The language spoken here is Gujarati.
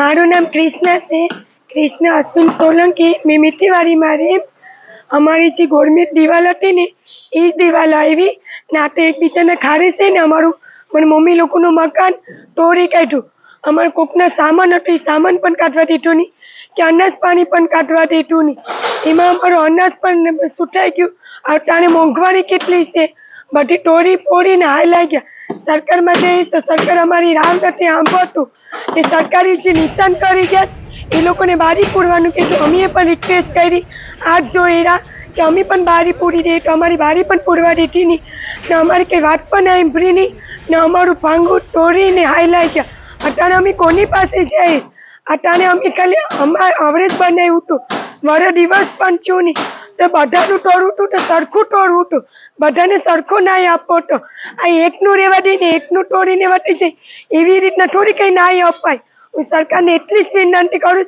મારું નામ ક્રિષ્ના છે. ક્રિષ્ના અશ્વિન સોલંકી, મેં મીઠીવાડીમાં રેમ. અમારી જે ગોળમેટ દિવાલ હતી ને એ જ દિવાલ આવી. ના તો એકબીજાને ખાડે છે ને, અમારું મને મમ્મી લોકોનું મકાન તોડી કાઢ્યું. અમારે કોકના સામાન હતું એ સામાન પણ કાઢવા દીધું નહીં. કે અનાજ પાણી પણ કાઢવા દીધું નહીં. એમાં અમારું અનાજ પણ સુટાઈ ગયું. અટાણે મોંઘવારી કેટલી છે? બધી તોડી ફોડીને હાઈ ગયા સરકારમાં જઈશ તો સરકાર અમારી રાહ નથી સાંભળતું. એ સરકારી જે નિશાન કરી ગયા એ લોકોને બારી પૂરવાનું કીધું અમે પણ રિક્વેસ્ટ કરી, આજ જો એરા કે અમે પણ બારી પૂરી દઈએ તો અમારી બારી પણ પૂરવા દીધી નહીં. ને અમારી કંઈ વાત પણ સાંભળી નહીં. ને અમારું ભાંગું તોડીને હાઈલાઈ ગયા અટાણે અમે કોની પાસે જઈશ? અટાણે અમે ખાલી અમારે અવરેજ બનાવ્યું હતું મારો દિવસ પણ થયું નહીં. તો બધાનું ટોળું હતું તો સરખું ટોળું હતું બધાને સરખો નાય આપો તો. આ એકનું રહેવા દઈને એકનું તોડીને વટી જાય એવી રીતના થોડી કંઈ નાય અપાય. હું સરકારને એટલી જ વિનંતી કરું